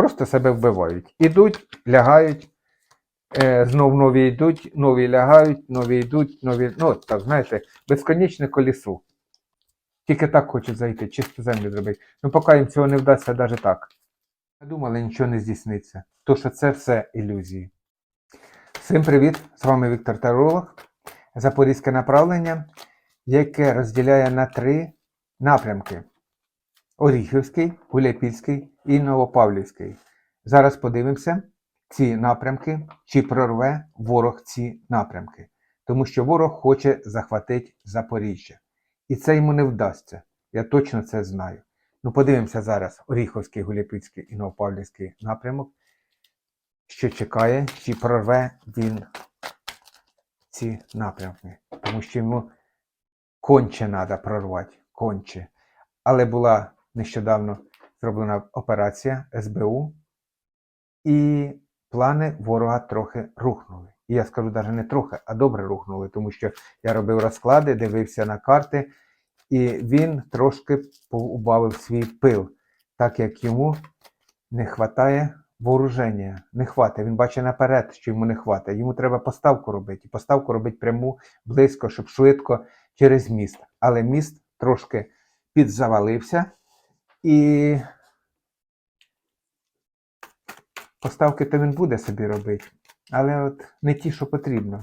просто себе вбивають. Ідуть, лягають, е, знов нові йдуть, нові лягають, нові йдуть, нові. Ну, так, знаєте, безконечне колісо. Тільки так хочуть зайти, чисто землю зробити. Ну, поки їм цього не вдасться навіть так. Я думали, нічого не здійсниться. То, що це все ілюзії. Всім привіт! З вами Віктор Таролог. Запорізьке направлення, яке розділяє на три напрямки: Оріхівський, Гуляпільський і Новопавлівський. Зараз подивимося ці напрямки, чи прорве ворог ці напрямки. Тому що ворог хоче захватити Запоріжжя. І це йому не вдасться. Я точно це знаю. Ну, подивимося зараз Оріховський, Гуляпільський і Новопавлівський напрямок, що чекає, чи прорве він ці напрямки. Тому що йому конче треба прорвати. Конче. Але була нещодавно зроблена операція СБУ, і плани ворога трохи рухнули. І я скажу навіть не трохи, а добре рухнули, тому що я робив розклади, дивився на карти, і він трошки поубавив свій пил, так як йому не вистачає вооруження. Не хватає. Він бачить наперед, що йому не хватає. Йому треба поставку робити. І поставку робити пряму, близько, щоб швидко через міст. Але міст трошки підзавалився і поставки то він буде собі робити. Але от не ті, що потрібно.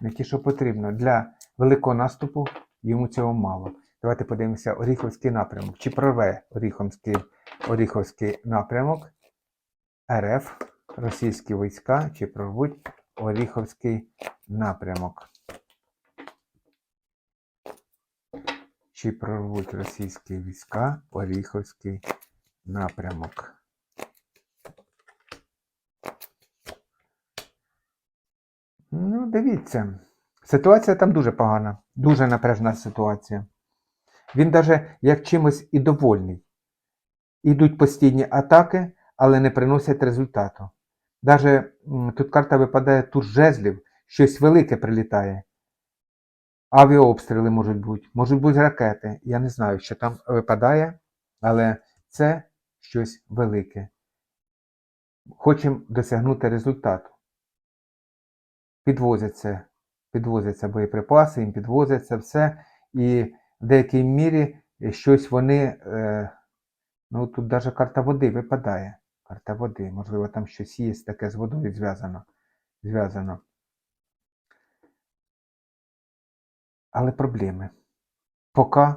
Не ті, що потрібно. Для великого наступу йому цього мало. Давайте подивимося Оріховський напрямок. Чи прорве Оріховський, Оріховський напрямок РФ, російські війська, чи прорвуть Оріховський напрямок? Чи прорвуть російські війська Оріховський напрямок? Ну, дивіться. Ситуація там дуже погана, дуже напряжна ситуація. Він даже як чимось і довольний. Ідуть постійні атаки, але не приносять результату. Даже тут карта випадає туз жезлів, щось велике прилітає. Авіаобстріли можуть бути, можуть бути ракети. Я не знаю, що там випадає, але це щось велике. Хочемо досягнути результату. Підвозяться, підвозяться боєприпаси, їм підвозяться все. І в деякій мірі щось вони. Е, ну тут навіть карта води випадає. Карта води. Можливо, там щось є таке з водою зв'язано. зв'язано. Але проблеми. Поки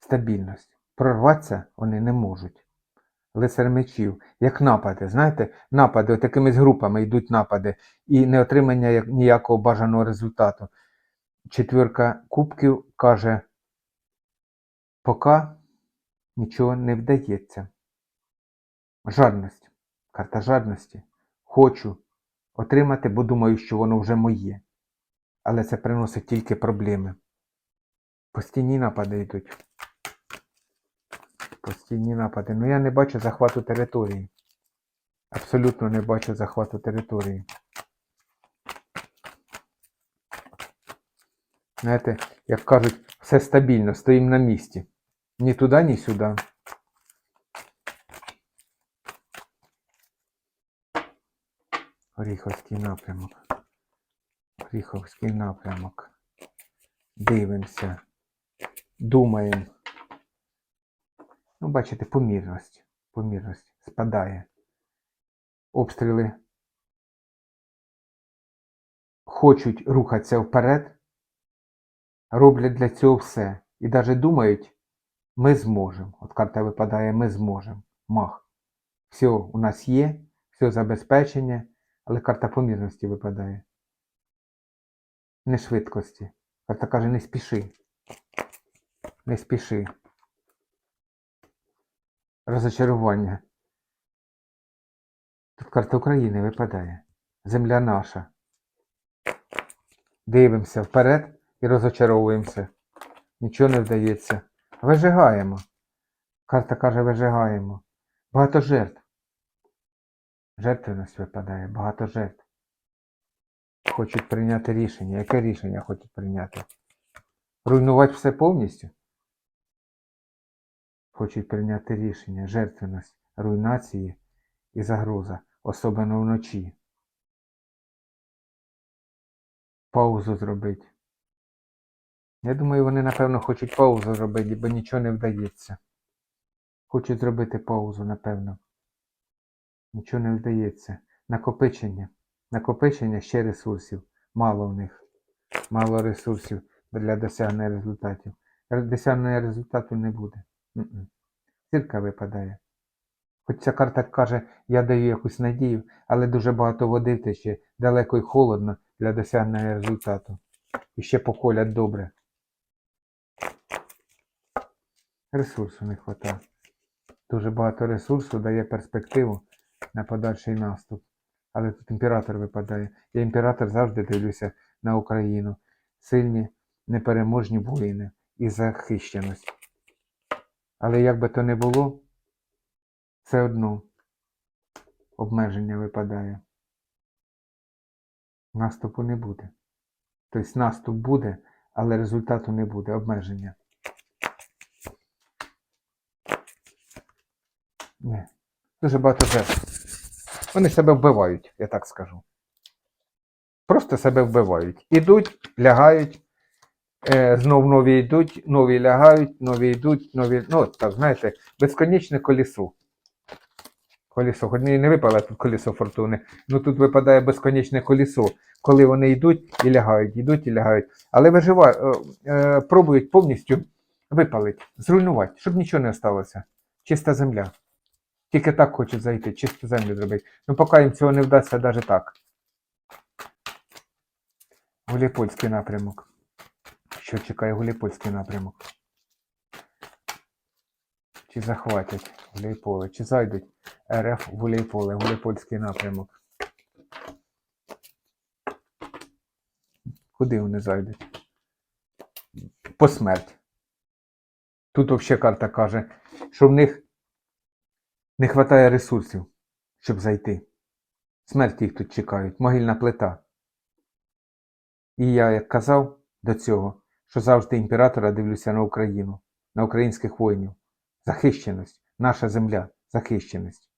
стабільність. Прорватися вони не можуть. Лицар мечів, як напади. Знаєте, напади, от такими групами йдуть напади, і не отримання ніякого бажаного результату. Четвірка кубків каже, поки нічого не вдається. Жадність. Карта жадності. Хочу отримати, бо думаю, що воно вже моє. Але це приносить тільки проблеми. Постійні напади йдуть. Постійні напади. Ну я не бачу захвату території. Абсолютно не бачу захвату території. Знаєте, як кажуть, все стабільно, стоїмо на місці. Ні туди, ні сюди. Оріховський напрямок. Оріховський напрямок. Дивимося. Думаємо. Ну, бачите, помірність. Помірність спадає. Обстріли хочуть рухатися вперед, роблять для цього все. І навіть думають, ми зможемо. От карта випадає, ми зможемо. Мах. Все у нас є, все забезпечення, але карта помірності випадає. Не швидкості. Карта каже, не спіши. Не спіши. Розочарування. Тут карта України випадає. Земля наша. Дивимося вперед і розочаровуємося. Нічого не вдається. Вижигаємо. Карта каже, вижигаємо. Багато жертв. Жертвеність випадає, багато жертв. Хочуть прийняти рішення. Яке рішення хочуть прийняти? Руйнувати все повністю? Хочуть прийняти рішення, жертвеність. руйнації і загроза, особливо вночі. Паузу зробити. Я думаю, вони, напевно, хочуть паузу зробити, бо нічого не вдається. Хочуть зробити паузу, напевно. Нічого не вдається. Накопичення. Накопичення ще ресурсів. Мало в них. Мало ресурсів для досягнення результатів. Досягнення результату не буде. Зірка випадає. Хоч ця карта каже, я даю якусь надію, але дуже багато води втече, далеко й холодно для досягнення результату. І ще поколять добре. Ресурсу не вистачає. Дуже багато ресурсу дає перспективу на подальший наступ. Але тут імператор випадає. Я імператор завжди дивлюся на Україну. Сильні, непереможні воїни і захищеність. Але як би то не було, все одно обмеження випадає. Наступу не буде. Тобто наступ буде, але результату не буде, обмеження. Ні. Дуже багато жертв. Вони себе вбивають, я так скажу. Просто себе вбивають. Ідуть, лягають, е, знов нові йдуть, нові лягають, нові йдуть, нові. Ну, так, знаєте, безконечне колесо. Колесо, хоч не випало тут колесо фортуни. Ну тут випадає безконечне колесо, коли вони йдуть і лягають, йдуть і лягають. Але виживають, е, е, пробують повністю випалити, зруйнувати, щоб нічого не сталося. Чиста земля. Тільки так хочуть зайти, чисту землю зробити. Ну, поки їм цього не вдасться навіть так. Гуліпольський напрямок. Що чекає Гуліпольський напрямок? Чи захватять Гуляйполе, чи зайдуть РФ в Гуляйполе, Гуляйпольський напрямок? Куди вони зайдуть? По смерть. Тут взагалі карта каже, що в них не вистачає ресурсів, щоб зайти. Смерть їх тут чекають, могильна плита. І я, як казав до цього, що завжди імператора дивлюся на Україну, на українських воїнів. Захищеність, наша земля, захищеність.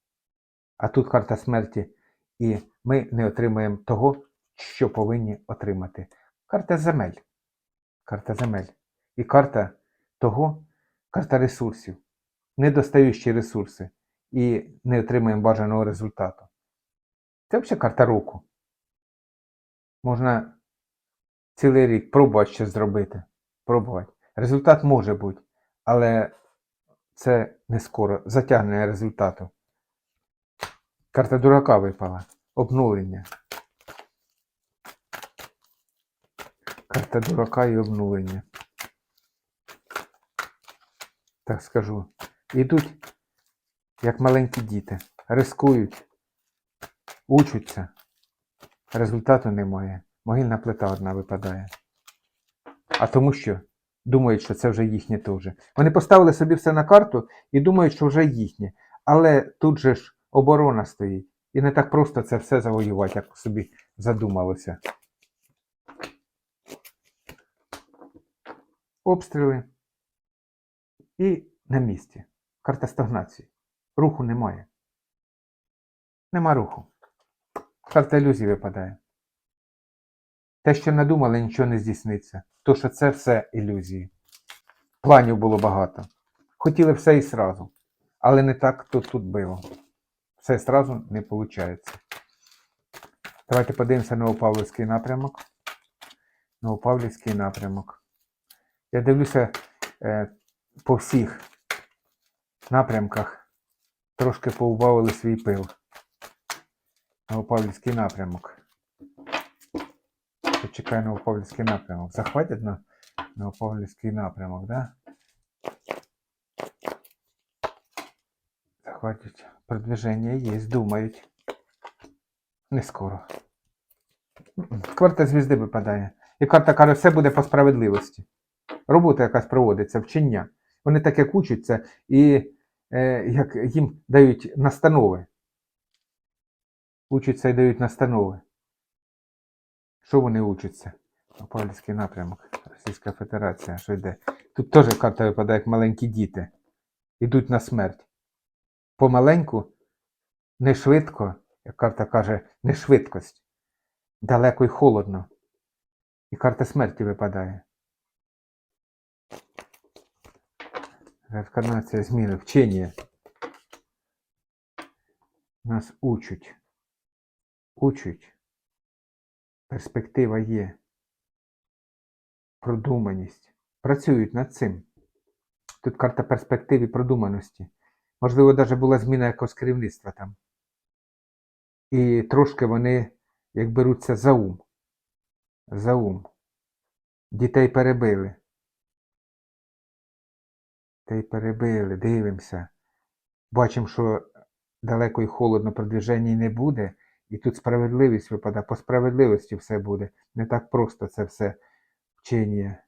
А тут карта смерті, і ми не отримаємо того, що повинні отримати. Карта земель. Карта земель. І карта того, карта ресурсів. Недостаючі ресурси. І не отримаємо бажаного результату. Це взагалі карта року. Можна цілий рік пробувати щось зробити. Пробувати. Результат може бути, але це не скоро. Затягнення результату. Карта дурака випала. Обнулення. Карта дурака і обнулення. Так скажу. Ідуть, як маленькі діти. Рискують, учаться. Результату немає. Могильна плита одна випадає. А тому що думають, що це вже їхнє теж. Вони поставили собі все на карту і думають, що вже їхнє. Але тут же ж оборона стоїть. І не так просто це все завоювати, як собі задумалося. Обстріли. І на місці. Карта стагнації. Руху немає. Нема руху. Карта ілюзії випадає. Те, що надумали, нічого не здійсниться. То, що це все ілюзії. Планів було багато. Хотіли все і сразу. Але не так то тут було. Все сразу не виходить. Давайте подивимося Новопавлівський напрямок. Новопавлівський напрямок. Я дивлюся е, по всіх напрямках. Трошки поубавили свій пил. Новопавлівський напрямок. Почекай Новопавлівський напрямок. Захватять на Новопавлівський напрямок, да? Захватять. Продвиження є, думають. Не скоро. Карта звізди випадає. І карта каже, все буде по справедливості. Робота якась проводиться, вчення. Вони так як учаться і як їм дають настанови. Учаться і дають настанови. Що вони учаться? Павлівський напрямок, Російська Федерація, що йде. Тут теж карта випадає, як маленькі діти. Йдуть на смерть. помаленьку, не швидко, як карта каже, не швидкость, далеко й холодно. І карта смерті випадає. Реінкарнація зміни, вчення. Нас учать. Учать. Перспектива є. Продуманість. Працюють над цим. Тут карта перспектив і продуманості. Можливо, навіть була зміна якогось керівництва там. І трошки вони як беруться за ум. За ум. Дітей перебили. Дітей перебили, дивимося. Бачимо, що далеко і холодно продвіження не буде, і тут справедливість випадає. По справедливості все буде. Не так просто це все вчення.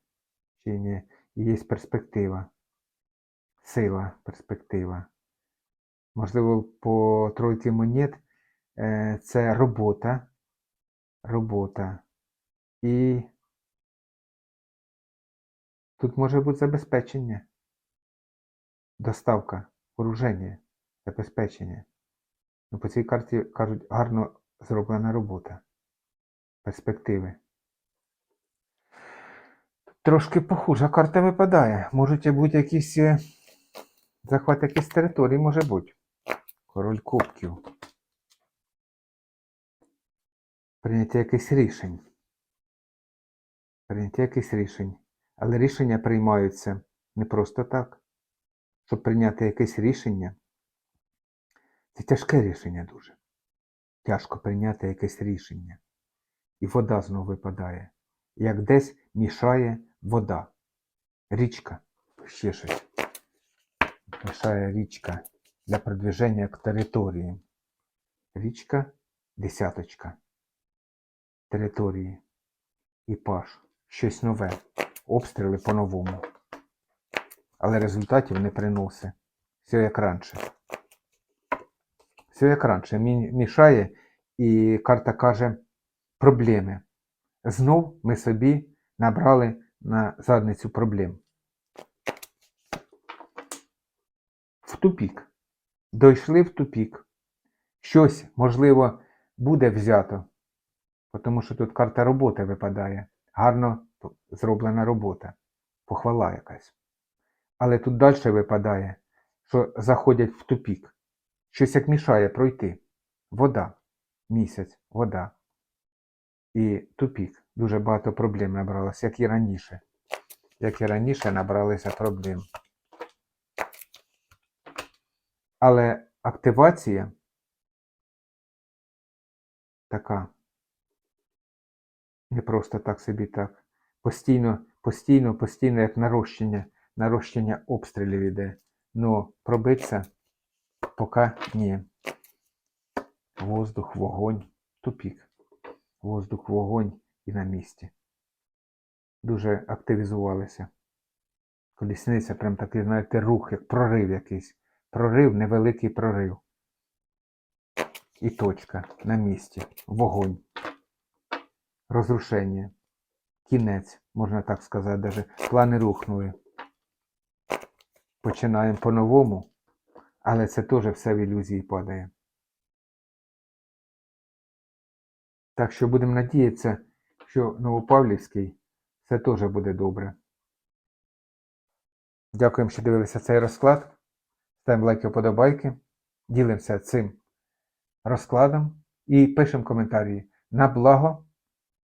вчення. І є перспектива. Сила, перспектива. Можливо, по тройки монет е, це робота. Робота. І тут може бути забезпечення. Доставка, вооруження, забезпечення. Ну, по цій карті кажуть, гарно зроблена робота. Перспективи. Трошки похожа карта випадає. Можуть бути якісь е, захват якихось територій, може бути. Король кубків. Прийняття якихось рішень. Прийняття якихось рішень. Але рішення приймаються не просто так. Щоб прийняти якесь рішення, це тяжке рішення дуже. Тяжко прийняти якесь рішення. І вода знову випадає. Як десь мішає вода. Річка. Ще щось. Мішає річка для продвиження к території. Річка десяточка. Території. І паш. Щось нове. Обстріли по-новому. Але результатів не приносить. Все як раніше. Все як раніше. Мішає, і карта каже проблеми. Знов ми собі набрали на задницю проблем. В тупік. Дійшли в тупік. Щось, можливо, буде взято. Тому що тут карта роботи випадає. Гарно зроблена робота. Похвала якась. Але тут далі випадає, що заходять в тупік. Щось як мішає пройти. Вода. Місяць, вода. І тупік. Дуже багато проблем набралося, як і раніше. Як і раніше набралися проблем. Але активація така. Не просто так собі так. Постійно, постійно, постійно, як нарощення, нарощення обстрілів іде. Ну, пробиться поки ні. Воздух, вогонь, тупік. Воздух, вогонь і на місці. Дуже активізувалися. Колісниця, прям такий, знаєте, рух, як прорив якийсь. Прорив, невеликий прорив. І точка на місці. Вогонь. Розрушення. Кінець, можна так сказати, даже плани рухнули. Починаємо по-новому, але це теж все в ілюзії падає. Так що будемо надіятися, що Новопавлівський все теж буде добре. Дякуємо, що дивилися цей розклад. Ставимо лайки, вподобайки, ділимося цим розкладом і пишемо коментарі на благо